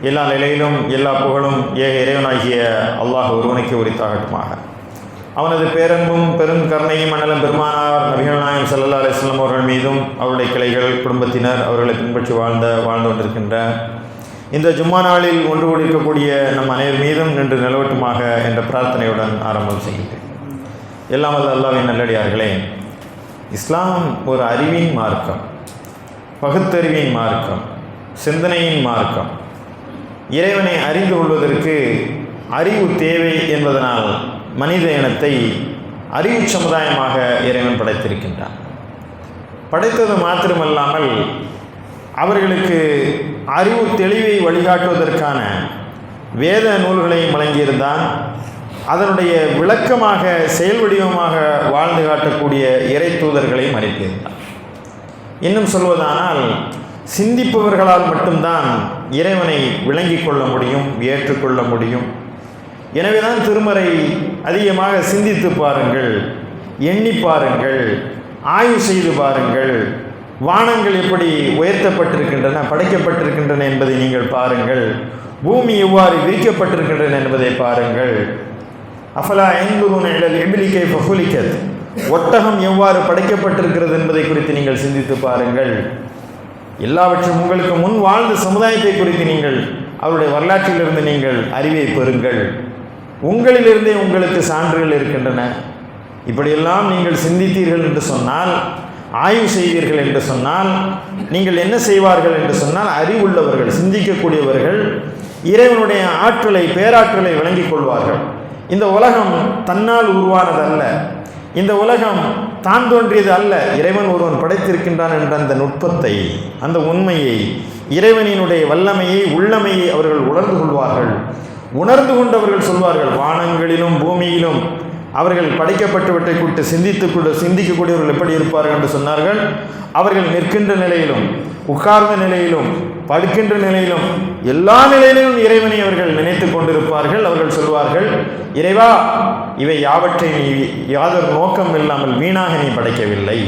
எல்லா நிலையிலும் எல்லா புகழும் ஏக இறைவனாகிய அல்லாஹ் ஒருவனுக்கு உரித்தாகட்டுமாக. அவனது பேரன்பும் பெருங்கருணையும் மண்டலம் பெருமானார் நபிகள் நாயம் சல்லா அலிஸ்லாம் அவர்கள் மீதும் அவருடைய கிளைகள் குடும்பத்தினர் அவர்களை பின்பற்றி வாழ்ந்த வாழ்ந்து கொண்டிருக்கின்ற இந்த ஜும்மா நாளில் ஒன்று கூடியிருக்கக்கூடிய நம் அனைவர் மீதும் நின்று நிலவட்டுமாக என்ற பிரார்த்தனையுடன் ஆரம்பம் செய்கின்றேன் எல்லாம் வல்ல அல்லாவின் நல்லடியார்களே இஸ்லாம் ஒரு அறிவின் மார்க்கம் பகுத்தறிவின் மார்க்கம் சிந்தனையின் மார்க்கம் இறைவனை அறிந்து கொள்வதற்கு அறிவு தேவை என்பதனால் மனித இனத்தை அறிவு சமுதாயமாக இறைவன் படைத்திருக்கின்றான். படைத்தது மாத்திரமல்லாமல் அவர்களுக்கு அறிவு தெளிவை வழிகாட்டுவதற்கான வேத நூல்களையும் வழங்கியிருந்தான். அதனுடைய விளக்கமாக செயல் வடிவமாக வாழ்ந்து காட்டக்கூடிய இறை தூதர்களையும் அனுப்பியிருந்தான். இன்னும் சொல்வதானால் சிந்திப்பவர்களால் மட்டும்தான் இறைவனை விளங்கிக் கொள்ள முடியும் ஏற்றுக்கொள்ள முடியும். எனவே தான் திருமறை அதிகமாக சிந்தித்து பாருங்கள் எண்ணி பாருங்கள் ஆய்வு செய்து பாருங்கள் வானங்கள் எப்படி உயர்த்தப்பட்டிருக்கின்றன படைக்கப்பட்டிருக்கின்றன என்பதை நீங்கள் பாருங்கள் பூமி எவ்வாறு விரிக்கப்பட்டிருக்கின்றன என்பதை பாருங்கள். அஃபலா ஐந்துகுண இடல் எபிலிக்கை ஃபகுலிக்கத் ஒட்டகம் எவ்வாறு படைக்கப்பட்டிருக்கிறது என்பதை குறித்து நீங்கள் சிந்தித்து பாருங்கள். எல்லாவற்றும் உங்களுக்கு முன் வாழ்ந்த சமுதாயத்தை குறித்து நீங்கள் அவருடைய வரலாற்றிலிருந்து நீங்கள் அறிவை பெறுங்கள். உங்களிலிருந்தே உங்களுக்கு சான்றுகள் இருக்கின்றன. இப்படியெல்லாம் நீங்கள் சிந்தித்தீர்கள் என்று சொன்னால் ஆய்வு செய்வீர்கள் என்று சொன்னால் நீங்கள் என்ன செய்வார்கள் என்று சொன்னால் அறிவுள்ளவர்கள் சிந்திக்கக்கூடியவர்கள் இறைவனுடைய ஆற்றலை பேராற்றலை விளங்கிக் கொள்வார்கள். இந்த உலகம் தன்னால் உருவானதல்ல. இந்த உலகம் தான் தோன்றியது அல்ல. இறைவன் ஒருவன் படைத்திருக்கின்றான் என்ற அந்த நுட்பத்தை அந்த உண்மையை இறைவனினுடைய வல்லமையை உள்ளமையை அவர்கள் உணர்ந்து கொள்வார்கள். உணர்ந்து கொண்டவர்கள் சொல்வார்கள் வானங்களிலும் பூமியிலும் அவர்கள் படைக்கப்பட்டவற்றை கூட்டு சிந்தித்து கூட சிந்திக்கக்கூடியவர்கள் எப்படி இருப்பார்கள்? என்று சொன்னார்கள். அவர்கள் நிற்கின்ற நிலையிலும் உட்கார்ந்த நிலையிலும் படுக்கின்ற நிலையிலும் எல்லா நிலையிலும் இறைவனை அவர்கள் நினைத்து கொண்டிருப்பார்கள். அவர்கள் சொல்வார்கள் இறைவா இவை யாவற்றை நீ யாதொரு நோக்கம் இல்லாமல் வீணாக நீ படைக்கவில்லை.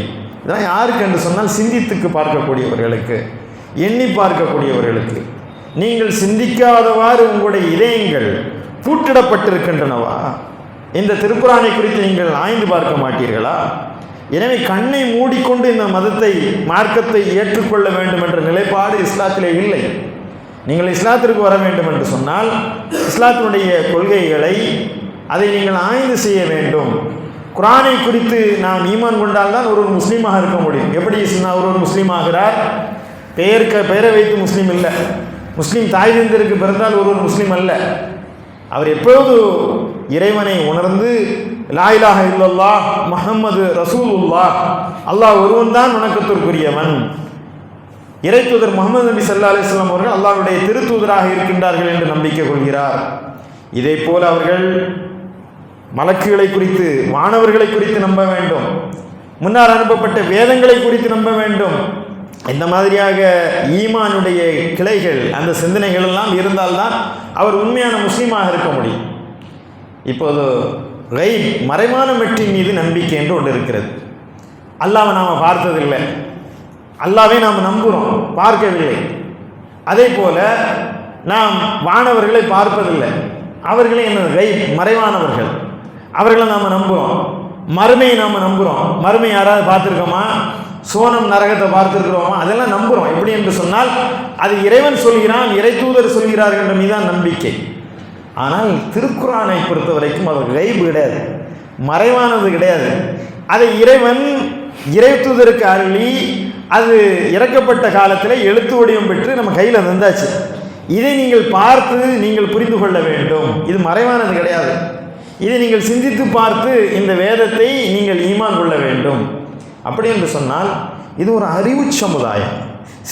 இதெல்லாம் யாருக்கு என்று சொன்னால் சிந்தித்துக்கு பார்க்கக்கூடியவர்களுக்கு எண்ணி பார்க்கக்கூடியவர்களுக்கு. நீங்கள் சிந்திக்காதவாறு உங்களுடைய இதயங்கள் பூட்டிடப்பட்டிருக்கின்றனவா இந்த திருப்புராணை குறித்து நீங்கள் ஆய்ந்து பார்க்க மாட்டீர்களா? எனவே கண்ணை மூடிக்கொண்டு இந்த மதத்தை மார்க்கத்தை ஏற்றுக்கொள்ள வேண்டும் என்ற நிலைப்பாடு இஸ்லாத்திலே இல்லை. நீங்கள் இஸ்லாத்திற்கு வர வேண்டும் என்று சொன்னால் இஸ்லாத்தினுடைய கொள்கைகளை அதை நீங்கள் ஆய்ந்து செய்ய வேண்டும். குரானை குறித்து நாம் ஈமான் கொண்டால் தான் ஒரு முஸ்லீமாக இருக்க முடியும். எப்படி ஒருவர் முஸ்லீம் ஆகிறார்? பெயர்க்க பெயரை வைத்து முஸ்லீம் இல்லை. முஸ்லீம் தாய் தந்திருக்கு பிறந்தால் ஒரு முஸ்லீம் அல்ல. அவர் எப்பொழுது இறைவனை உணர்ந்து லாயிலாக இல்லல்லா முகம்மது ரசூலுல்லா அல்லாஹ் ஒருவன் தான் வணக்கத்திற்குரியவன் இறைத்தூதர் முகமது நபி சல்லா அலிஸ்லாம் அவர்கள் அல்லாஹுடைய திருத்தூதராக இருக்கின்றார்கள் என்று நம்பிக்கை கொள்கிறார். இதே போல் அவர்கள் மலக்குகளை குறித்து மாணவர்களை குறித்து நம்ப வேண்டும். முன்னால் அனுப்பப்பட்ட வேதங்களை குறித்து நம்ப வேண்டும். இந்த மாதிரியாக ஈமானுடைய கிளைகள் அந்த சிந்தனைகள் எல்லாம் இருந்தால்தான் அவர் உண்மையான முஸ்லீமாக இருக்க முடியும். இப்போது ரை மறைமான மெற்றின் மீது நம்பிக்கை என்று ஒன்று இருக்கிறது. அல்லாவை நாம் பார்த்ததில்லை. அல்லாவே நாம் நம்புகிறோம் பார்க்கவில்லை. அதே போல நாம் வானவர்களை பார்ப்பதில்லை. அவர்களே என்ன ரை மறைவானவர்கள். அவர்களை நாம் நம்புகிறோம் மறுமையை நாம் நம்புகிறோம் மறுமை யாராவது பார்த்துருக்கோமா? சோனம் நரகத்தை பார்த்துருக்கிறோமா? அதெல்லாம் நம்புகிறோம் எப்படி என்று சொன்னால் அது இறைவன் சொல்கிறான் இறை தூதர் சொல்கிறார்கள் என்ற மீதான் நம்பிக்கை. ஆனால் திருக்குறானை பொறுத்த வரைக்கும் அது கைபு கிடையாது. மறைவானது கிடையாது. அதை இறைவன் இறை தூதருக்கு அருளி அது இறக்கப்பட்ட காலத்தில் எழுத்து வடிவம் பெற்று நம்ம கையில் தந்தாச்சு இதை நீங்கள் பார்த்து நீங்கள் புரிந்து கொள்ள வேண்டும். இது மறைவானது கிடையாது. இதை நீங்கள் சிந்தித்து பார்த்து இந்த வேதத்தை நீங்கள் ஈமான் கொள்ள வேண்டும். அப்படி என்று சொன்னால் இது ஒரு அறிவு சமுதாயம்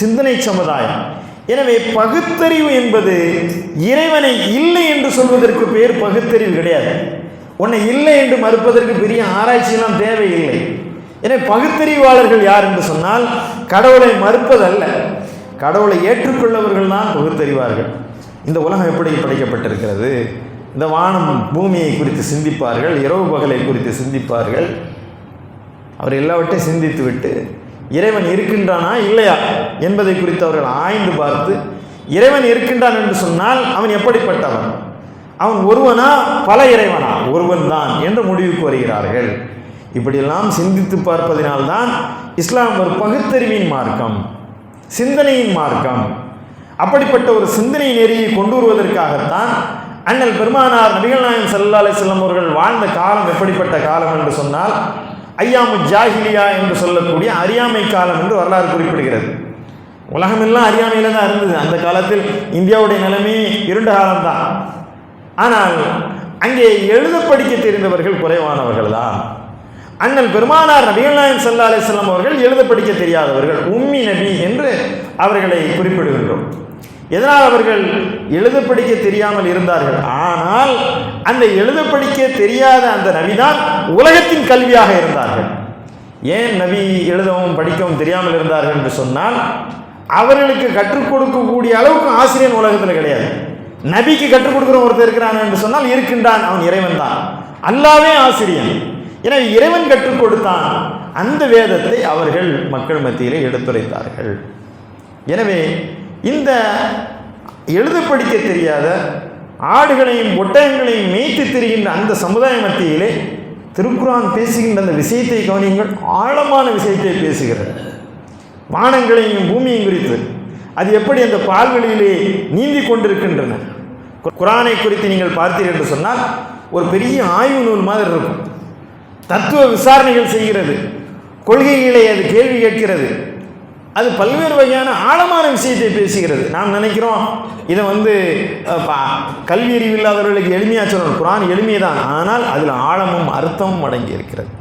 சிந்தனை சமுதாயம். எனவே பகுத்தறிவு என்பது இறைவனை இல்லை என்று சொல்வதற்கு பேர் பகுத்தறிவு கிடையாது. உன்னை இல்லை என்று மறுப்பதற்கு பெரிய ஆராய்ச்சியெல்லாம் தேவையில்லை. எனவே பகுத்தறிவாளர்கள் யார் என்று சொன்னால் கடவுளை மறுப்பதல்ல. கடவுளை ஏற்றுக்கொள்ளவர்கள் தான் பகுத்தறிவார்கள். இந்த உலகம் எப்படி படைக்கப்பட்டிருக்கிறது? இந்த வானம் பூமியை குறித்து சிந்திப்பார்கள் இரவு பகலை குறித்து சிந்திப்பார்கள். அவர் எல்லாவற்றையும் சிந்தித்து விட்டு இறைவன் இருக்கின்றானா? இல்லையா? என்பதை குறித்து அவர்கள் ஆய்ந்து பார்த்து இறைவன் இருக்கின்றான் என்று சொன்னால் அவன் எப்படிப்பட்டவன்? அவன் ஒருவனா? பல இறைவனா? ஒருவன் தான் என்று முடிவுக்கு வருகிறார்கள். இப்படியெல்லாம் சிந்தித்து பார்ப்பதினால்தான் இஸ்லாம் ஒரு பகுத்தறிவின் மார்க்கம் சிந்தனையின் மார்க்கம். அப்படிப்பட்ட ஒரு சிந்தனை நெறியை கொண்டு வருவதற்காகத்தான் அண்ணல் பெருமானார் நபிகள் நாயகம் சல்லா அலிஸ்லாம் அவர்கள் வாழ்ந்த காலம் எப்படிப்பட்ட காலம் என்று சொன்னால் ஐயாமு ஜாஹிலியா என்று சொல்லக்கூடிய அறியாமை காலம் என்று வரலாறு குறிப்பிடுகிறது. உலகமெல்லாம் அறியாமையில் தான் இருந்தது. அந்த காலத்தில் இந்தியாவுடைய நிலைமை இருண்ட காலம்தான். ஆனால் அங்கே எழுத படிக்க தெரிந்தவர்கள் குறைவானவர்கள் தான் அண்ணல் பெருமானார் நபிகள் நாயகம் சல்லா அலிஸ்லாம் அவர்கள் எழுத படிக்க தெரியாதவர்கள் உம்மி நபி என்று அவர்களை குறிப்பிடுகின்றோம். எதனால் அவர்கள் எழுத படிக்க தெரியாமல் இருந்தார்கள்? ஆனால் அந்த எழுத படிக்க தெரியாத அந்த நபிதான் உலகத்தின் கல்வியாக இருந்தார்கள். ஏன் நபி எழுதவும் படிக்கவும் தெரியாமல் இருந்தார்கள் என்று சொன்னால் அவர்களுக்கு கற்றுக் கொடுக்கக்கூடிய அளவுக்கு ஆசிரியன் உலகத்தில் கிடையாது. நபிக்கு கற்றுக் கொடுக்குற ஒருத்தர் இருக்கிறான் என்று சொன்னால் இருக்கின்றான் அவன் இறைவன் தான். அல்லாவே ஆசிரியன். எனவே இறைவன் கற்றுக் கொடுத்தான். அந்த வேதத்தை அவர்கள் மக்கள் மத்தியிலே எடுத்துரைத்தார்கள். எனவே இந்த எழுத படிக்க தெரியாத ஆடுகளையும் ஒட்டகங்களையும் மேய்த்து திரிகின்ற அந்த சமுதாய மத்தியிலே திருக்குரான் பேசுகின்ற அந்த விஷயத்தை கவனியுங்கள். ஆழமான விஷயத்தை பேசுகிறது. வானங்களையும் பூமியும் குறித்து. அது எப்படி அந்த பால்வெளியிலே நீந்தி கொண்டிருக்கின்றன? குரானை குறித்து நீங்கள் பார்த்தீர்கள் என்று சொன்னால் ஒரு பெரிய ஆய்வு நூல் மாதிரி இருக்கும். தத்துவ விசாரணைகள் செய்கிறது. கொள்கைகளை அது கேள்வி கேட்கிறது. அது பல்வேறு வகையான ஆழமான விஷயத்தை பேசுகிறது. நாம் நினைக்கிறோம் இதை வந்து கல்வி அறிவு இல்லாதவர்களுக்கு எளிமையாக சொல்லணும். குரான் எளிமைதான் ஆனால் அதில் ஆழமும் அர்த்தமும் அடங்கி இருக்கிறது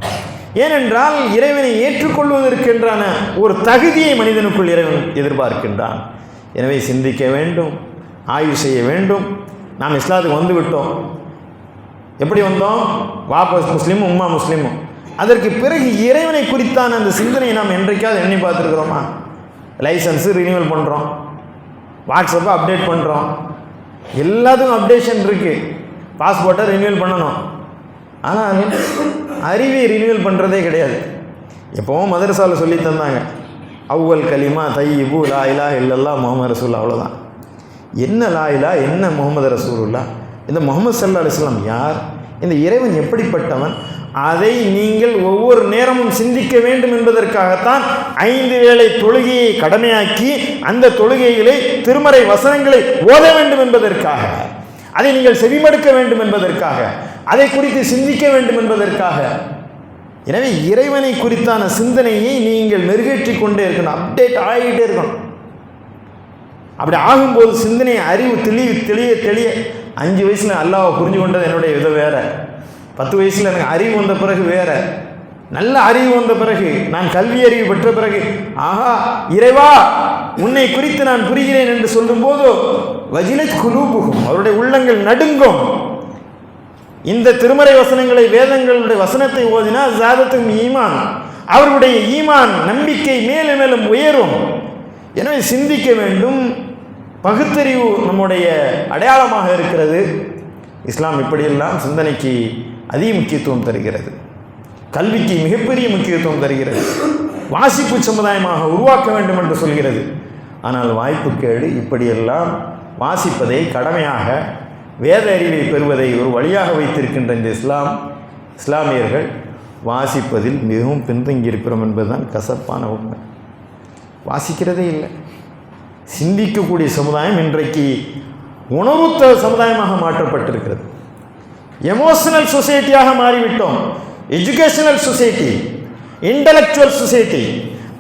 ஏனென்றால் இறைவனை ஏற்றுக்கொள்வதற்கென்றான ஒரு தகுதியை மனிதனுக்குள் இறைவன் எதிர்பார்க்கின்றான். எனவே சிந்திக்க வேண்டும் ஆய்வு செய்ய வேண்டும். நாம் இஸ்லாத்துக்கு வந்து விட்டோம் எப்படி வந்தோம்? வாபஸ் முஸ்லீமும் உம்மா முஸ்லீமும் அதற்கு பிறகு இறைவனை குறித்தான அந்த சிந்தனையை நாம் என்றைக்காவது எண்ணி பார்த்துருக்குறோமா? லைசன்ஸு ரினியூவல் பண்ணுறோம் வாட்ஸ்அப்பை அப்டேட் பண்ணுறோம் எல்லாத்துக்கும் அப்டேஷன் இருக்குது பாஸ்போர்ட்டை ரினியூவல் பண்ணணும். ஆனால் அறிவை ரினியூவல் பண்ணுறதே கிடையாது. எப்போவும் மதரசாவில் சொல்லி தந்தாங்க. அவ்வல் கலிமா தையிபு லாயிலா இல்லல்லா முகமது ரசூல் அவ்வளோதான் என்ன லாயிலா என்ன முகமது ரசூலுல்லா இந்த முகமது சல்லா அலிஸ்லாம் யார்? இந்த இறைவன் எப்படிப்பட்டவன்? அதை நீங்கள் ஒவ்வொரு நேரமும் சிந்திக்க வேண்டும் என்பதற்காகத்தான் ஐந்து வேளை தொழுகையை கடமையாக்கி அந்த தொழுகைகளை திருமறை வசனங்களை ஓத வேண்டும் என்பதற்காக அதை நீங்கள் செவிமடுக்க வேண்டும் என்பதற்காக அதை குறித்து சிந்திக்க வேண்டும் என்பதற்காக. எனவே இறைவனை குறித்தான சிந்தனையை நீங்கள் மெருகேற்றி கொண்டே இருக்கணும் அப்டேட் ஆகிட்டே இருக்கணும். அப்படி ஆகும்போது சிந்தனை அறிவு தெளிவு தெளிய தெளிய அஞ்சு வயசில் அல்லாவை புரிஞ்சு கொண்டது என்னுடைய விதம் வேறு. பத்து வயசில் எனக்கு அறிவு வந்த பிறகு வேற. நல்ல அறிவு வந்த பிறகு நான் கல்வி அறிவு பெற்ற பிறகு ஆஹா இறைவா உன்னை குறித்து நான் புரிகிறேன் என்று சொல்லும்போது வஜிலத் குலூபுகும் அவருடைய உள்ளங்கள் நடுங்கும். இந்த திருமறை வசனங்களை வேதங்களுடைய வசனத்தை ஓதினா ஜாதத்தும் ஈமான் அவருடைய ஈமான் நம்பிக்கை மேலும் மேலும் உயரும். எனவே சிந்திக்க வேண்டும். பகுத்தறிவு நம்முடைய அடையாளமாக இருக்கிறது. இஸ்லாம் இப்படியெல்லாம் சிந்தனைக்கு அதிக முக்கியத்துவம் தருகிறது. கல்விக்கு மிகப்பெரிய முக்கியத்துவம் தருகிறது. வாசிப்பு சமுதாயமாக உருவாக்க வேண்டும் என்று சொல்கிறது. ஆனால் வாய்ப்பு கேடு இப்படியெல்லாம் வாசிப்பதை கடமையாக வேத அறிவை பெறுவதை ஒரு வழியாக வைத்திருக்கின்ற இந்த இஸ்லாம் இஸ்லாமியர்கள் வாசிப்பதில் மிகவும் பின்தங்கியிருக்கிறோம் என்பதுதான் கசப்பான உண்மை. வாசிக்கிறதே இல்லை. சிந்திக்கக்கூடிய சமுதாயம் இன்றைக்கு உணவுத்த சமுதாயமாக மாற்றப்பட்டிருக்கிறது. எமோஷனல் சொசைட்டியாக மாறிவிட்டோம். எஜுகேஷனல் சொசைட்டி இன்டலெக்சுவல் சொசைட்டி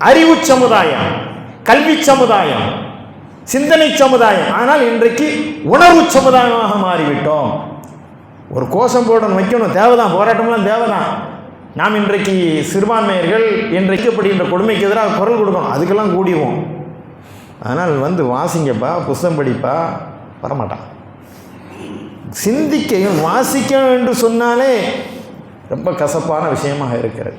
அறிவு சமுதாயம் கல்வி சமுதாயம் சிந்தனை சமுதாயம். ஆனால் இன்றைக்கு உணர்வு சமுதாயமாக மாறிவிட்டோம். ஒரு கோஷம் போடணும் வைக்கணும். தேவைதான் போராட்டம்லாம் தேவைதான். நாம் இன்றைக்கு சிறுபான்மையர்கள் இன்றைக்கு அப்படின்ற கொடுமைக்கு எதிராக குரல் கொடுக்கணும். அதுக்கெல்லாம் கூடிவோம் ஆனால் வந்து வாசிங்கப்பா புஸ்தம் படிப்பா வரமாட்டான். சிந்திக்கையும் வாசிக்கணும் என்று சொன்னாலே ரொம்ப கசப்பான விஷயமாக இருக்கிறது.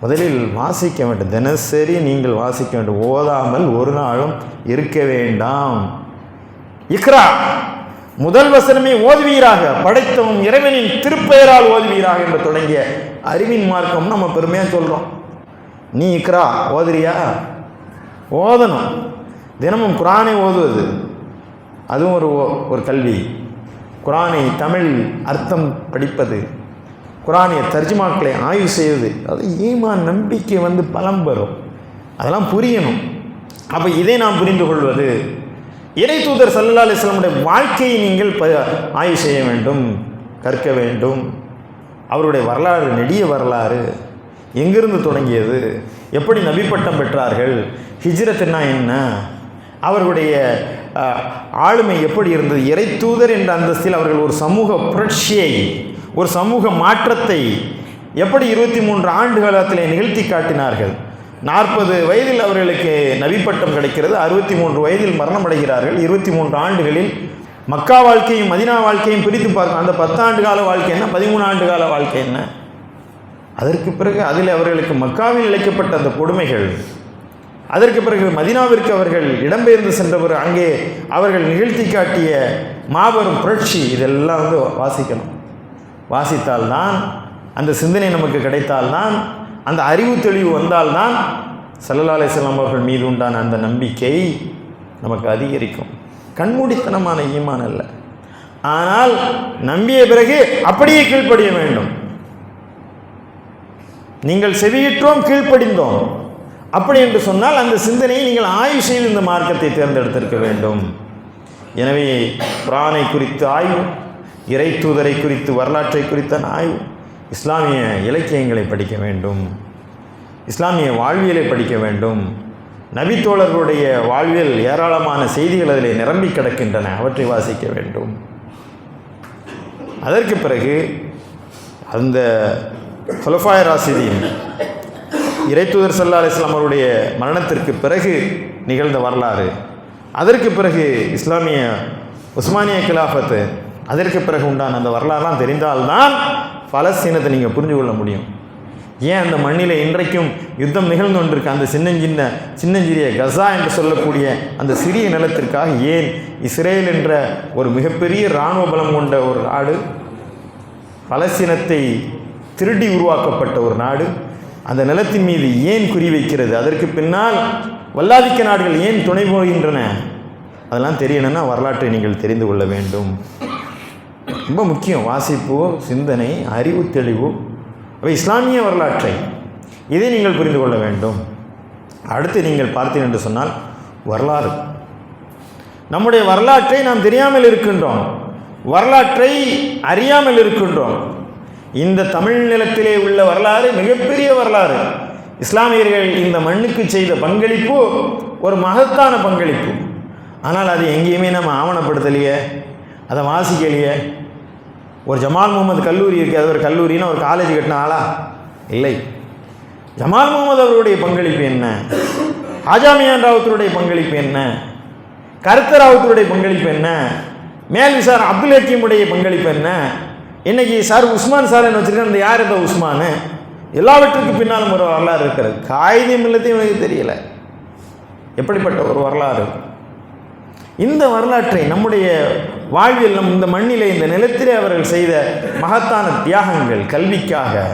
முதலில் வாசிக்க வேண்டும். தினசரி நீங்கள் வாசிக்க வேண்டும். ஓதாமல் ஒரு நாளும் இருக்க வேண்டாம். இக்ரா. முதல் வசனமே ஓதுவீராக. படைத்தவும் இறைவனின் திருப்பெயரால் ஓதுவீராக என்று தொடங்கிய அறிவின் மார்க்கம் நம்ம பெருமையாக சொல்கிறோம் நீ இக்ரா ஓதுறியா? ஓதணும். தினமும் குரானை ஓதுவது. அதுவும் ஒரு ஓ- ஒரு கல்வி. குரானை தமிழ் அர்த்தம் படிப்பது குரானிய தர்ஜுமாக்களை ஆய்வு செய்வது அது ஈமான் நம்பிக்கை வந்து பலம் பெறும். அதெல்லாம் புரியணும். அப்போ இதை நாம் புரிந்து கொள்வது இறை தூதர் சல்லா அலிஸ்லாமுடைய வாழ்க்கையை நீங்கள் ப ஆய்வு செய்ய வேண்டும் கற்க வேண்டும். அவருடைய வரலாறு நெடிய வரலாறு எங்கிருந்து தொடங்கியது எப்படி நபிப்பட்டம் பெற்றார்கள் ஹிஜ்ரத்துனா என்ன அவர்களுடைய ஆளுமை எப்படி இருந்தது? இறை தூதர் என்ற அந்தஸ்தில் அவர்கள் ஒரு சமூக புரட்சியை ஒரு சமூக மாற்றத்தை எப்படி இருபத்தி மூன்று ஆண்டு காலத்தில் நிகழ்த்தி காட்டினார்கள்? நாற்பது வயதில் அவர்களுக்கு நவிப்பட்டம் கிடைக்கிறது அறுபத்தி மூன்று வயதில் மரணம் அடைகிறார்கள். இருபத்தி மூன்று ஆண்டுகளில் மக்கா வாழ்க்கையும் மதினா வாழ்க்கையும் பிரித்து பார்க்க அந்த பத்தாண்டு கால வாழ்க்கை என்ன? பதிமூணு ஆண்டு கால வாழ்க்கை என்ன? அதற்கு பிறகு அதில் அவர்களுக்கு மக்காவில் இழைக்கப்பட்ட அந்த கொடுமைகள் அதற்கு பிறகு மதினாவிற்கு அவர்கள் இடம்பெயர்ந்து சென்றவர் அங்கே அவர்கள் நிகழ்த்தி காட்டிய மாபெரும் புரட்சி இதெல்லாம் வந்து வாசிக்கணும். வாசித்தால்தான் அந்த சிந்தனை நமக்கு கிடைத்தால்தான் அந்த அறிவு தெளிவு வந்தால்தான் சல்லலாலை செல்லம் அவர்கள் மீது உண்டான அந்த நம்பிக்கை நமக்கு அதிகரிக்கும். கண்மூடித்தனமான ஈமான் அல்ல. ஆனால் நம்பிய பிறகு அப்படியே கீழ்ப்படிய வேண்டும். நீங்கள் செவியிற்றோம் கீழ்ப்படிந்தோம். அப்படி என்று சொன்னால் அந்த சிந்தனையை நீங்கள் ஆய்வு செய்து இந்த மார்க்கத்தை தேர்ந்தெடுத்திருக்க வேண்டும். எனவே குரானை குறித்து ஆய்வு இறை தூதரை குறித்து வரலாற்றை குறித்த ஆய்வு இஸ்லாமிய இலக்கியங்களை படிக்க வேண்டும். இஸ்லாமிய வாழ்வியலை படிக்க வேண்டும். நபித்தோழர்களுடைய வாழ்வியல் ஏராளமான செய்திகள் அதில் நிரம்பி கிடக்கின்றன. அவற்றை வாசிக்க வேண்டும். அதற்கு பிறகு அந்த ஃபுலஃபாயர் ராசிதியின் இறைத்துதர் சல்லா அலிஸ்லாம் அவருடைய மரணத்திற்கு பிறகு நிகழ்ந்த வரலாறு. அதற்கு பிறகு இஸ்லாமிய உஸ்மானிய கிலாஃபத்து அதற்கு பிறகு உண்டான அந்த வரலாறுலாம் தெரிந்தால்தான் பலஸ்தீனத்தை நீங்கள் புரிஞ்சு கொள்ள முடியும். ஏன் அந்த மண்ணில் இன்றைக்கும் யுத்தம் நிகழ்ந்து கொண்டிருக்க? அந்த சின்னஞ்சின்ன சின்னஞ்சிறிய கசா என்று சொல்லக்கூடிய அந்த சிறிய நிலத்திற்காக ஏன் இஸ்ரேல் என்ற ஒரு மிகப்பெரிய இராணுவ பலம் கொண்ட ஒரு நாடு பலஸ்தீனத்தை திருடி உருவாக்கப்பட்ட ஒரு நாடு அந்த நிலத்தின் மீது ஏன் குறி வைக்கிறது? அதற்கு பின்னால் வல்லாதிக்க நாடுகள் ஏன் துணை போகின்றன? அதெல்லாம் தெரியணும்னா வரலாற்றை நீங்கள் தெரிந்து கொள்ள வேண்டும். ரொம்ப முக்கியம். வாசிப்பு சிந்தனை அறிவு தெளிவு அவை இஸ்லாமிய வரலாற்றை. இதை நீங்கள் புரிந்து கொள்ள வேண்டும். அடுத்து நீங்கள் பார்த்தீர்கள் என்று சொன்னால் வரலாறு. நம்முடைய வரலாற்றை நாம் தெரியாமல் இருக்கின்றோம். வரலாற்றை அறியாமல் இருக்கின்றோம். இந்த தமிழ் நிலத்திலே உள்ள வரலாறு மிகப்பெரிய வரலாறு. இஸ்லாமியர்கள் இந்த மண்ணுக்கு செய்த பங்களிப்பு ஒரு மகத்தான பங்களிப்பு. ஆனால் அது எங்கேயுமே நம்ம ஆவணப்படுத்தலையே? அதை வாசிக்கலையே? ஒரு ஜமால் முகமது கல்லூரி இருக்குது அது ஒரு கல்லூரின்னு ஒரு காலேஜ் கட்டின ஆளா? இல்லை. ஜமால் முகமது அவருடைய பங்களிப்பு என்ன? ஆஜாமியான் ராவுத்தருடைய பங்களிப்பு என்ன? கருத்த ராவுத்தருடைய பங்களிப்பு என்ன? மேல் விசார் அப்துல் ஹக்கீமுடைய பங்களிப்பு என்ன? இன்னைக்கு சார் உஸ்மான் சார் என்ன வச்சிருக்கேன் அந்த யார் இந்த உஸ்மானு? எல்லாவற்றுக்கு பின்னாலும் ஒரு வரலாறு இருக்கிறது. காகிதம் இல்லத்தையும் எனக்கு தெரியல. எப்படிப்பட்ட ஒரு வரலாறு? இந்த வரலாற்றை நம்முடைய வாழ்வில் நம் இந்த மண்ணிலே இந்த நிலத்திலே அவர்கள் செய்த மகத்தான தியாகங்கள் கல்விக்காக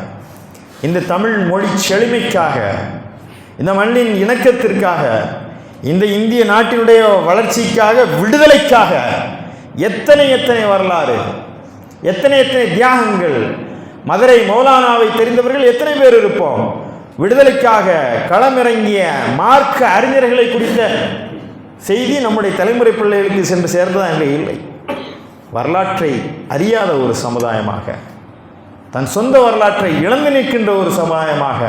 இந்த தமிழ் மொழி செழுமைக்காக இந்த மண்ணின் இணக்கத்திற்காக இந்த இந்திய நாட்டினுடைய வளர்ச்சிக்காக விடுதலைக்காக எத்தனை எத்தனை வரலாறு? எத்தனை எத்தனை தியாகங்கள். மதுரை மௌலானாவை தெரிந்தவர்கள் எத்தனை பேர் இருப்போம். விடுதலைக்காக களமிறங்கிய மார்க்க அறிஞர்களை குறித்த செய்தி நம்முடைய தலைமுறை பிள்ளைகளுக்கு சென்று சேர்ந்ததா அங்கே இல்லை. வரலாற்றை அறியாத ஒரு சமுதாயமாக தன் சொந்த வரலாற்றை இழந்து நிற்கின்ற ஒரு சமுதாயமாக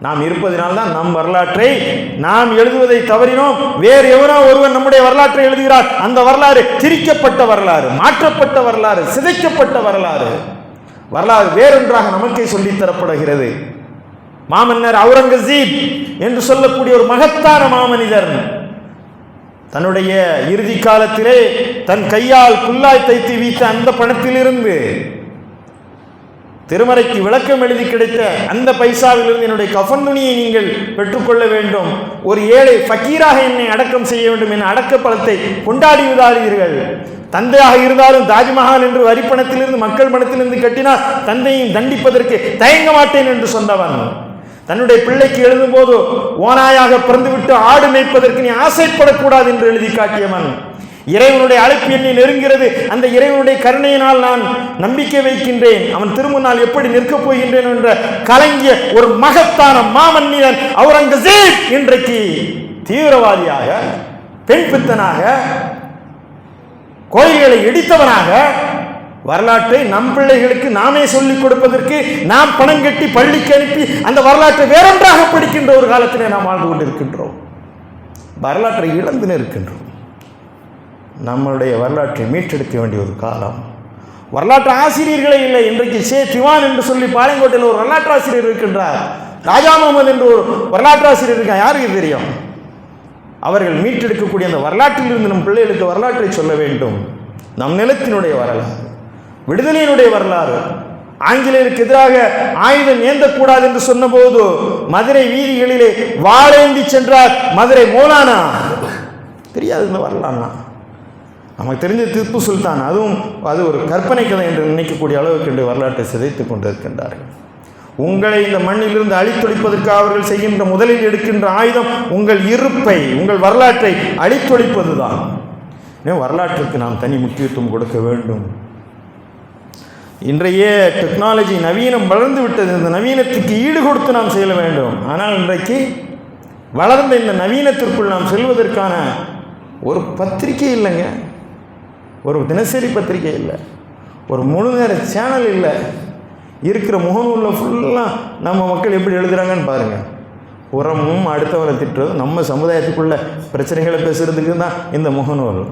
நாம் இருப்பதினால்தான் நம் வரலாற்றை நாம் எழுதுவதை தவறினோம். வேறு எவனோ ஒருவன் நம்முடைய வரலாற்றை எழுதுகிறார். அந்த வரலாறு திரிக்கப்பட்ட வரலாறு மாற்றப்பட்ட வரலாறு சிதைக்கப்பட்ட வரலாறு. வரலாறு வேறொன்றாக நமக்கே சொல்லித் தரப்படுகிறது மாமன்னர் அவுரங்கசீப் என்று சொல்லக்கூடிய ஒரு மகத்தான மாமனிதர். தன்னுடைய இறுதி காலத்திலே தன் கையால் புல்லாய் தைத்து வீத்த அந்த பணத்திலிருந்து திருமறைக்கு விளக்கம் எழுதி கிடைத்த அந்த பைசாவிலிருந்து என்னுடைய கஃன் துணியை நீங்கள் பெற்றுக்கொள்ள வேண்டும். ஒரு ஏழை ஃபக்கீராக என்னை அடக்கம் செய்ய வேண்டும் என அடக்க பழத்தை கொண்டாடி விடாதீர்கள். தந்தையாக இருந்தாலும் தாஜ்மஹால் என்று வரிப்பணத்திலிருந்து மக்கள் பணத்திலிருந்து கட்டினால் தந்தையும் தண்டிப்பதற்கு தயங்க மாட்டேன் என்று சொன்னவன். தன்னுடைய பிள்ளைக்கு எழுதும்போது ஓனாயாக பிறந்துவிட்டு ஆடு மேய்ப்பதற்கு நீ ஆசைப்படக்கூடாது என்று எழுதி காட்டியவன். இறைவனுடைய அழைப்பு என்னை நெருங்கிறது. அந்த இறைவனுடைய கருணையினால் நான் நம்பிக்கை வைக்கின்றேன். அவன் திருமுன்னால் எப்படி நிற்கப் போகின்றேன் என்ற கலங்கிய ஒரு மகத்தான மாமன்னியன் அவுரங்கசீப் இன்றைக்கு தீவிரவாதியாக பெண் பித்தனாக கோயில்களை இடித்தவனாக வரலாற்றை நம் பிள்ளைகளுக்கு நாமே சொல்லிக் கொடுப்பதற்கு நாம் பணம் கட்டி பள்ளிக்கு அனுப்பி அந்த வரலாற்றை வேறொன்றாக படிக்கின்ற ஒரு காலத்திலே நாம் வாழ்ந்து கொண்டிருக்கின்றோம். வரலாற்றை இழந்து நிற்கின்றோம். நம்மளுடைய வரலாற்றை மீட்டெடுக்க வேண்டிய ஒரு காலம். வரலாற்று ஆசிரியர்களே இல்லை. இன்றைக்கு சே திவான் என்று சொல்லி பாளையங்கோட்டையில் ஒரு வரலாற்று ஆசிரியர் இருக்கின்றார். ராஜா முகமது என்று ஒரு வரலாற்று ஆசிரியர் இருக்கார். யாருக்கு தெரியும்? அவர்கள் மீட்டெடுக்கக்கூடிய அந்த வரலாற்றிலிருந்து நம் பிள்ளைகளுக்கு வரலாற்றை சொல்ல வேண்டும். நம் நிலத்தினுடைய வரலாறு விடுதலையினுடைய வரலாறு ஆங்கிலேயருக்கு எதிராக ஆயுதம் ஏந்தக்கூடாது என்று சொன்னபோது மதுரை வீதிகளிலே வாழேந்தி சென்றார் மதுரை மோலானா. தெரியாது இந்த வரலாறுனா நமக்கு தெரிஞ்ச திப்பு சுல்தான் அதுவும் அது ஒரு கற்பனை கதை என்று நினைக்கக்கூடிய அளவுக்கு இன்று வரலாற்றை சிதைத்துக் கொண்டிருக்கின்றார்கள். உங்களை இந்த மண்ணிலிருந்து அழித்தொழிப்பதற்கு அவர்கள் செய்கின்ற முதலில் எடுக்கின்ற ஆயுதம் உங்கள் இருப்பை உங்கள் வரலாற்றை அழித்தொழிப்பது தான் வரலாற்றுக்கு நாம் தனி முக்கியத்துவம் கொடுக்க வேண்டும்? இன்றைய டெக்னாலஜி நவீனம் வளர்ந்து விட்டது. இந்த நவீனத்துக்கு ஈடு கொடுத்து நாம் செய்ய வேண்டும். ஆனால் இன்றைக்கு வளர்ந்த இந்த நவீனத்திற்குள் நாம் செல்வதற்கான ஒரு பத்திரிக்கை இல்லைங்க. ஒரு தினசரி பத்திரிக்கை இல்லை. ஒரு முழு நேர சேனல் இல்லை. இருக்கிற முகநூலில் ஃபுல்லாக நம்ம மக்கள் எப்படி எழுதுகிறாங்கன்னு பாருங்கள் புறமும் அடுத்தவரை திட்டுறதும் நம்ம சமுதாயத்துக்குள்ள பிரச்சனைகளை பேசுகிறதுக்கு தான் இந்த முகநூல்.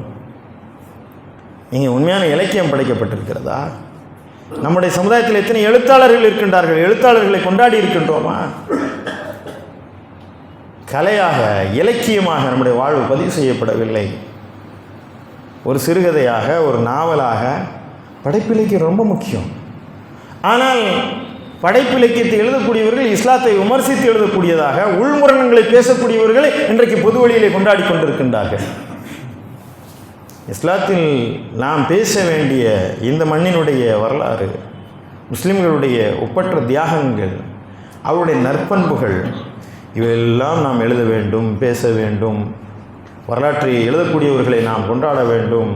நீங்கள் உண்மையான இலக்கியம் படைக்கப்பட்டிருக்கிறதா? நம்முடைய சமுதாயத்தில் எத்தனை எழுத்தாளர்கள் இருக்கின்றார்கள்? எழுத்தாளர்களை கொண்டாடி இருக்கின்றோமா? கலையாக இலக்கியமாக நம்முடைய வாழ்வு பதிவு செய்யப்படவில்லை. ஒரு சிறுகதையாக ஒரு நாவலாக படைப்பிலக்கியம் ரொம்ப முக்கியம். ஆனால் படைப்பிலக்கியத்தை எழுதக்கூடியவர்கள் இஸ்லாத்தை விமர்சித்து எழுதக்கூடியதாக உள்முரணங்களை பேசக்கூடியவர்களை இன்றைக்கு பொது வழியிலே கொண்டாடி கொண்டிருக்கின்றார்கள். இஸ்லாத்தில் நாம் பேச வேண்டிய இந்த மண்ணினுடைய வரலாறு முஸ்லிம்களுடைய ஒப்பற்ற தியாகங்கள் அவருடைய நற்பண்புகள் இவையெல்லாம் நாம் எழுத வேண்டும் பேச வேண்டும். வரலாற்றை எழுதக்கூடியவர்களை நாம் கொண்டாட வேண்டும்.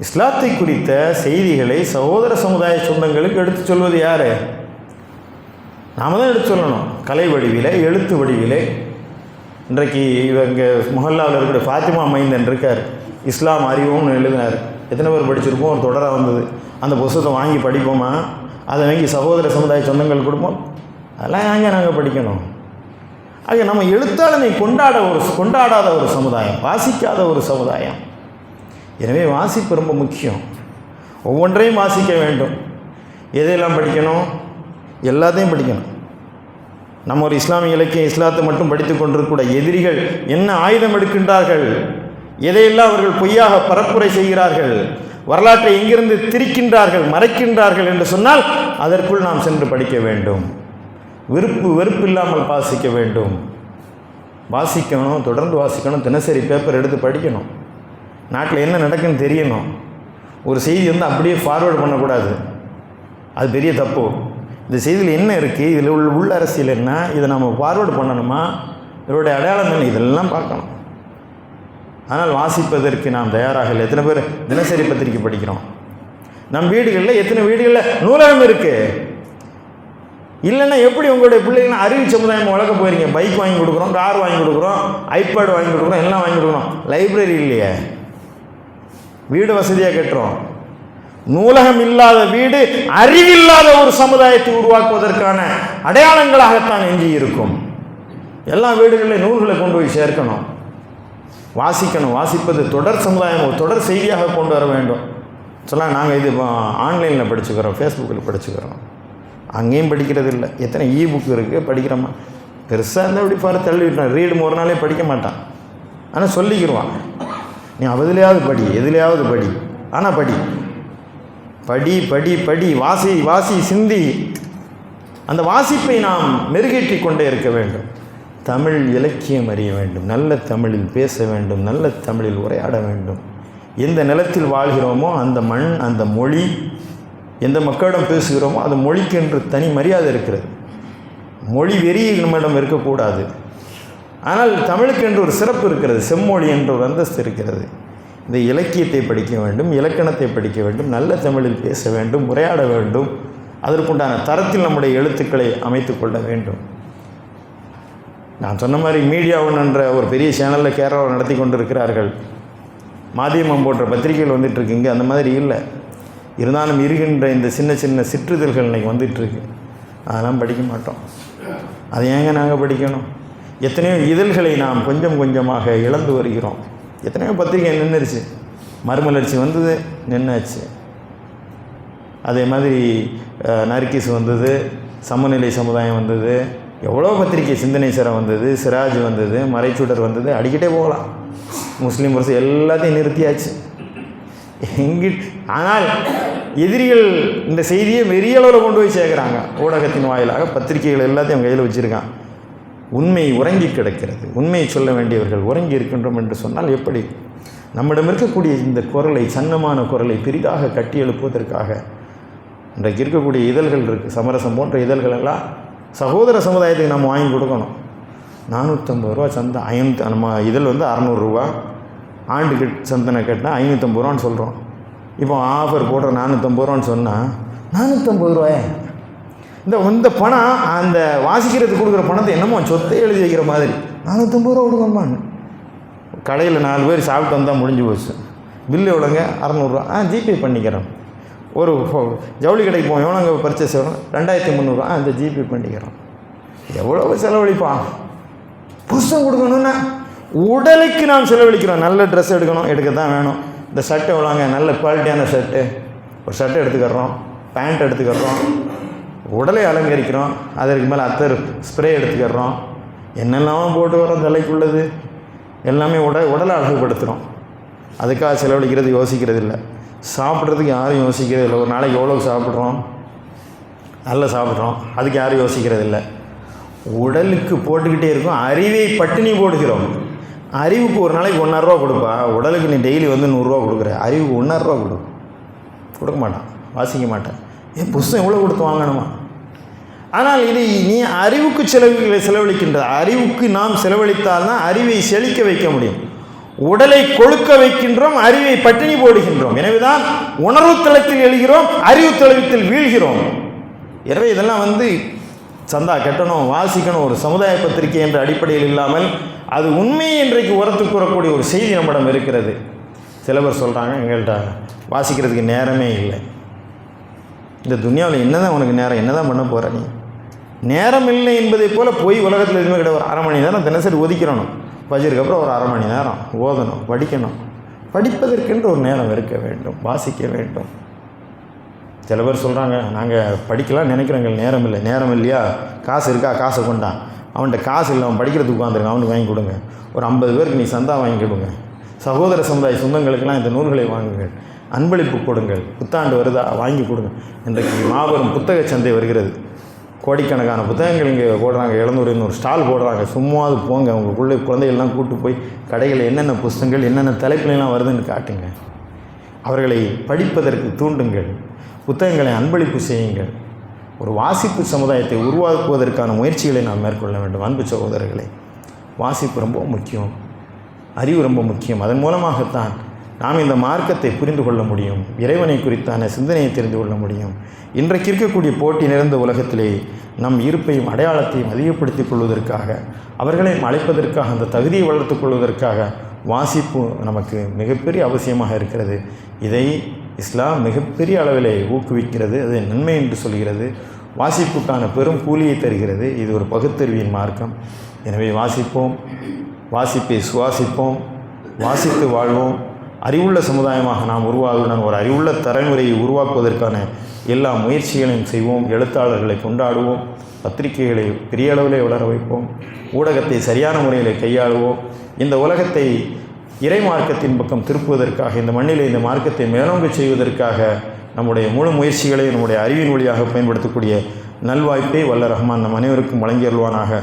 இஸ்லாத்தை குறித்த செய்திகளை சகோதர சமுதாய சொந்தங்களுக்கு எடுத்துச் சொல்வது யார்? நாம் தான் எடுத்து சொல்லணும். கலை வடிவிலே எழுத்து வடிவிலே. இன்றைக்கு இவங்க முஹல்லாவில் இருக்கிற ஃபாத்திமா மைந்தன் இருக்கார். இஸ்லாம் அறிவோம்னு எழுதினார். எத்தனை பேர் படிச்சிருப்போம்? ஒரு தொடராக வந்தது. அந்த புத்தகத்தை வாங்கி படிப்போமா? அதை வாங்கி சகோதர சமுதாய சொந்தங்கள் கொடுப்போம்? அதெல்லாம் ஏங்க நாங்கள் படிக்கணும்? ஆக நம்ம எழுத்தாளனை கொண்டாட ஒரு கொண்டாடாத ஒரு சமுதாயம் வாசிக்காத ஒரு சமுதாயம். எனவே வாசிப்பு ரொம்ப முக்கியம். ஒவ்வொன்றையும் வாசிக்க வேண்டும். எதையெல்லாம் படிக்கணும்? எல்லாத்தையும் படிக்கணும். நம்ம ஒரு இஸ்லாமிய இலக்கியம் இஸ்லாத்தை மட்டும் படித்து கொண்டிருக்கூட எதிரிகள் என்ன ஆயுதம் எடுக்கின்றார்கள்? எதையெல்லாம் அவர்கள் பொய்யாக பரப்புரை செய்கிறார்கள்? வரலாற்றை எங்கிருந்து திரிக்கின்றார்கள் மறைக்கின்றார்கள் என்று சொன்னால் அதற்குள் நாம் சென்று படிக்க வேண்டும். விருப்பு வெறுப்பு இல்லாமல் வாசிக்க வேண்டும். வாசிக்கணும் தொடர்ந்து வாசிக்கணும் தினசரி பேப்பர் எடுத்து படிக்கணும். நாட்டில் என்ன நடக்குன்னு தெரியணும். ஒரு செய்தி வந்து அப்படியே ஃபார்வேர்டு பண்ணக்கூடாது. அது பெரிய தப்பு. இந்த செய்தியில் என்ன இருக்குது இதில் உள்ள உள்ள அரசியல் என்ன? இதை நம்ம ஃபார்வேர்டு பண்ணணுமா? இதனுடைய அடையாளம் என்ன? இதெல்லாம் பார்க்கணும். ஆனால் வாசிப்பதற்கு நாம் தயாராக இல்லை. எத்தனை பேர் தினசரி பத்திரிக்கை படிக்கிறோம்? நம் வீடுகளில் எத்தனை வீடுகளில் நூலகம் இருக்குது இல்லைன்னா எப்படி உங்களுடைய பிள்ளைங்களாம் அறிவு சமுதாயம் வளர்க்க போயிருங்க பைக் வாங்கி கொடுக்குறோம் கார் வாங்கி கொடுக்குறோம் ஐபேட் வாங்கி கொடுக்குறோம் எல்லாம் வாங்கி கொடுக்குறோம். லைப்ரரி இல்லையே. வீடு வசதியாக கட்டுறோம். நூலகம் இல்லாத வீடு அறிவில்லாத ஒரு சமுதாயத்தை உருவாக்குவதற்கான அடையாளங்களாகத்தான் எஞ்சி இருக்கும். எல்லா வீடுகளிலும் நூல்களை கொண்டு போய் சேர்க்கணும். வாசிக்கணும். வாசிப்பது தொடர் சமுதாயம் தொடர் செய்தியாக கொண்டு வர வேண்டும். சொல்ல நாங்கள் இது ஆன்லைனில் படிச்சுக்கிறோம் ஃபேஸ்புக்கில் படிச்சுக்கிறோம். அங்கேயும் படிக்கிறது இல்லை எத்தனை இ புக் இருக்குது படிக்கிறோமா? பெருசாக இருந்தால் இப்படி பாரு தள்ளி விட்டான் ரீடு ஒரு நாளே படிக்க மாட்டான். ஆனால் சொல்லிக்கிடுவான் நீ அவதுலையாவது படி எதுலையாவது படி. ஆனால் படி. படி படி படி. வாசி வாசி சிந்தி. அந்த வாசிப்பை நாம் மெருகேற்றி கொண்டே இருக்க வேண்டும். தமிழ் இலக்கியம் அறிய வேண்டும். நல்ல தமிழில் பேச வேண்டும். நல்ல தமிழில் உரையாட வேண்டும். எந்த நிலத்தில் வாழ்கிறோமோ அந்த மண் அந்த மொழி எந்த மக்களிடம் பேசுகிறோமோ அது மொழிக்கென்று தனி மரியாதை இருக்கிறது. மொழி வெறி நம்மிடம் இருக்கக்கூடாது. ஆனால் தமிழுக்கு என்று ஒரு சிறப்பு இருக்கிறது. செம்மொழி என்ற ஒரு அந்தஸ்து இருக்கிறது. இந்த இலக்கியத்தை படிக்க வேண்டும் இலக்கணத்தை படிக்க வேண்டும் நல்ல தமிழில் பேச வேண்டும் உரையாட வேண்டும். அதற்குண்டான தரத்தில் நம்முடைய எழுத்துக்களை அமைத்து கொள்ள வேண்டும். நான் சொன்ன மாதிரி மீடியாவுன் என்ற ஒரு பெரிய சேனலில் கேரளாவில் நடத்தி கொண்டிருக்கிறார்கள். மாதியமம் போன்ற பத்திரிகைகள் வந்துட்டுருக்கு அந்த மாதிரி இல்லை. இருந்தாலும் இருக்கின்ற இந்த சின்ன சின்ன சிற்றிதழ்கள் இன்றைக்கி வந்துட்டுருக்கு. அதெல்லாம் படிக்க மாட்டோம். அதை ஏங்க நாங்கள் படிக்கணும்? எத்தனையோ இதழ்களை நாம் கொஞ்சம் கொஞ்சமாக இழந்து வருகிறோம். எத்தனையோ பத்திரிகை நின்றுருச்சு மறுமலர்ச்சி வந்தது நின்னாச்சு. அதே மாதிரி நர்கிஸ் வந்தது சமநிலை சமுதாயம் வந்தது எவ்வளோ பத்திரிகை சிந்தனை சிரம் வந்தது சிராஜ் வந்தது மறைச்சுடர் வந்தது அடிக்கிட்டே போகலாம். முஸ்லீம் அரசு எல்லாத்தையும் நிறுத்தியாச்சு. எங்கு ஆனால் எதிரிகள் இந்த செய்தியை பெரிய அளவில் கொண்டு போய் சேர்க்குறாங்க. ஊடகத்தின் வாயிலாக பத்திரிகைகள் எல்லாத்தையும் அவங்க கையில் வச்சுருக்கான் உண்மை உறங்கி கிடக்கிறது. உண்மையை சொல்ல வேண்டியவர்கள் உறங்கி இருக்கின்றோம் என்று சொன்னால் எப்படி? நம்மிடம் இருக்கக்கூடிய இந்த குரலை சன்னமான குரலை பெரிதாக கட்டி எழுப்புவதற்காக. இன்றைக்கு இருக்கக்கூடிய இதழ்கள் இருக்குது சமரசம் போன்ற இதழ்கள் எல்லாம் சகோதர சமுதாயத்துக்கு நம்ம வாங்கி கொடுக்கணும். நானூற்றம்பது ரூபா சந்தை ஐநூற்றி நம்ம இதழ் வந்து அறநூறுரூவா ஆண்டு ஆண்டுக்கு சந்தனை கட்டினா ஐநூற்றம்பது ரூபான்னு சொல்கிறோம் இப்போ ஆஃபர் போடுற நானூற்றம்பது ரூபான்னு சொன்னால் நானூற்றம்பது ரூபாயே? இந்த இந்த பணம் அந்த வாசிக்கிறதுக்கு கொடுக்குற பணத்தை என்னமோ சொத்தை எழுதி வைக்கிற மாதிரி. நானூற்றம்பது ரூபா கொடுக்கணுமான்னு கடையில் நாலு பேர் சாப்பிட்டு வந்தால் முடிஞ்சு போச்சு. பில்லு எவ்வளோங்க அறநூறுவா ஆ ஜிபே பண்ணிக்கிறோம். ஒரு ஜவுளி கடைக்கு போவோம். எவ்வளோங்க பர்ச்சேஸ் வரும் ரெண்டாயிரத்தி முந்நூறுரூவா அந்த ஜிபே பண்ணிக்கிறோம். எவ்வளோ செலவழிப்பான் புஸ்தகம் கொடுக்கணுன்னா உடலுக்கு நாம் செலவழிக்கிறோம். நல்ல ட்ரெஸ் எடுக்கணும் எடுக்க தான் வேணும். இந்த ஷர்ட் எவ்வளோங்க நல்ல குவாலிட்டியான ஷர்ட்டு ஒரு ஷர்ட் எடுத்துக்கிறோம் பேண்ட் எடுத்துக்கிறோம். உடலை அலங்கரிக்கிறோம். அதற்கு மேலே அத்தர் ஸ்ப்ரே எடுத்துக்கிறோம். என்னெல்லாம் போட்டு வரோம் தலைக்குள்ளது. எல்லாமே உட உடலை அழகுபடுத்துகிறோம் அதுக்காக செலவழிக்கிறது யோசிக்கிறது இல்லை. சாப்பிட்றதுக்கு யாரும் யோசிக்கிறது இல்லை. ஒரு நாளைக்கு எவ்வளோ சாப்பிட்றோம்? நல்லா சாப்பிட்றோம். அதுக்கு யாரும் யோசிக்கிறது இல்லை. உடலுக்கு போட்டுக்கிட்டே இருக்கும். அறிவை பட்டினி போடுகிறோம். அறிவுக்கு ஒரு நாளைக்கு ஒன்றாயிரரூவா கொடுப்பா. உடலுக்கு நீ டெய்லி வந்து நூறுரூவா கொடுக்குற. அறிவுக்கு ஒன்றாயிரரூவா கொடு. கொடுக்க மாட்டான். வாசிக்க மாட்டேன். என் புஸ்தகம் எவ்வளோ கொடுத்து வாங்கணுமா? ஆனால் இது நீ அறிவுக்கு செலவு செலவழிக்கின்ற அறிவுக்கு நாம் செலவழித்தால் தான் அறிவை செழிக்க வைக்க முடியும். உடலை கொழுக்க வைக்கின்றோம் அறிவை பட்டினி போடுகின்றோம். எனவேதான் உணர்வு தளத்தில் எழுகிறோம் அறிவு தளத்தில் வீழ்கிறோம். எனவே இதெல்லாம் வந்து சந்தா கட்டணும் வாசிக்கணும் ஒரு சமுதாய பத்திரிகை என்ற அடிப்படையில் இல்லாமல் அது உண்மை இன்றைக்கு உரத்து கூறக்கூடிய ஒரு செய்தி நம்மிடம் இருக்கிறது. சில பேர் சொல்கிறாங்க எங்கள்கிட்ட வாசிக்கிறதுக்கு நேரமே இல்லை. இந்த துனியாவில் என்னதான் உனக்கு நேரம் என்னதான் பண்ண போகிற நீ? நேரம் இல்லை என்பதைப் போல் போய் உலகத்தில் எதுவுமே கிடையாது. ஒரு அரை மணி நேரம் தினசரி ஒதுக்கிறணும் பஜருக்கு அப்புறம் ஒரு அரை மணி நேரம் ஓதணும் படிக்கணும். படிப்பதற்கென்று ஒரு நேரம் இருக்க வேண்டும் வாசிக்க வேண்டும். சில பேர் சொல்கிறாங்க நாங்கள் படிக்கலாம் நினைக்கிறோங்க நேரம் இல்லை. நேரம் இல்லையா? காசு இருக்கா? காசை கொண்டான். அவன்கிட்ட காசு இல்லை. அவன் படிக்கிறதுக்கு உட்காந்துருங்க அவனுக்கு வாங்கி கொடுங்க. ஒரு ஐம்பது பேருக்கு நீ சந்தா வாங்கி கொடுங்க. சகோதர சமுதாய சொந்தங்களுக்கெல்லாம் இந்த நூல்களை வாங்குங்கள். அன்பளிப்பு கொடுங்கள் புத்தாண்டு வருதா? வாங்கி கொடுங்க. இன்றைக்கு மாபெரும் புத்தக சந்தை வருகிறது. கோடிக்கணக்கான புத்தகங்கள் இங்கே போடுறாங்க. எழுநூறுன்னு ஒரு ஸ்டால் போடுறாங்க. சும்மாவது போங்க. உங்களுக்குள்ளே குழந்தைகள்லாம் கூட்டு போய் கடைகளில் என்னென்ன புஸ்தகங்கள் என்னென்ன தலைப்புலாம் வருதுன்னு காட்டுங்க. அவர்களை படிப்பதற்கு தூண்டுங்கள். புத்தகங்களை அன்பளிப்பு செய்யுங்கள். ஒரு வாசிப்பு சமுதாயத்தை உருவாக்குவதற்கான முயற்சிகளை நாம் மேற்கொள்ள வேண்டும் அன்பு சகோதரர்களே. வாசிப்பு ரொம்ப முக்கியம். அறிவு ரொம்ப முக்கியம். அதன் மூலமாகத்தான் நாம் இந்த மார்க்கத்தை புரிந்து கொள்ள முடியும். இறைவனை குறித்தான சிந்தனையை தெரிந்து கொள்ள முடியும். இன்றைக்கு இருக்கக்கூடிய போட்டி நிறைந்த உலகத்திலே நம் இருப்பையும் அடையாளத்தையும் அதிகப்படுத்திக் கொள்வதற்காக அவர்களையும் அழைப்பதற்காக அந்த தகுதியை வளர்த்துக் கொள்வதற்காக வாசிப்பு நமக்கு மிகப்பெரிய அவசியமாக இருக்கிறது. இதை இஸ்லாம் மிகப்பெரிய அளவிலே ஊக்குவிக்கிறது அது நன்மை என்று சொல்கிறது. வாசிப்புக்கான பெரும் கூலியை தருகிறது. இது ஒரு பகுத்தறிவின் மார்க்கம். எனவே வாசிப்போம் வாசிப்பை சுவாசிப்போம் வாசித்து வாழ்வோம். அறிவுள்ள சமுதாயமாக நாம் உருவாகுடன் ஒரு அறிவுள்ள தலைமுறையை உருவாக்குவதற்கான எல்லா முயற்சிகளையும் செய்வோம். எழுத்தாளர்களை கொண்டாடுவோம். பத்திரிகைகளை பெரிய அளவிலே வளர வைப்போம். ஊடகத்தை சரியான முறையில் கையாளுவோம். இந்த உலகத்தை இறை மார்க்கத்தின் பக்கம் திருப்புவதற்காக இந்த மண்ணிலே இந்த மார்க்கத்தை மேலோங்க செய்வதற்காக நம்முடைய முழு முயற்சிகளை நம்முடைய அறிவின் வழியாக பயன்படுத்தக்கூடிய நல்வாய்ப்பை வல்ல ரஹ்மான் நம் அனைவருக்கும் வழங்கியருள்வானாக.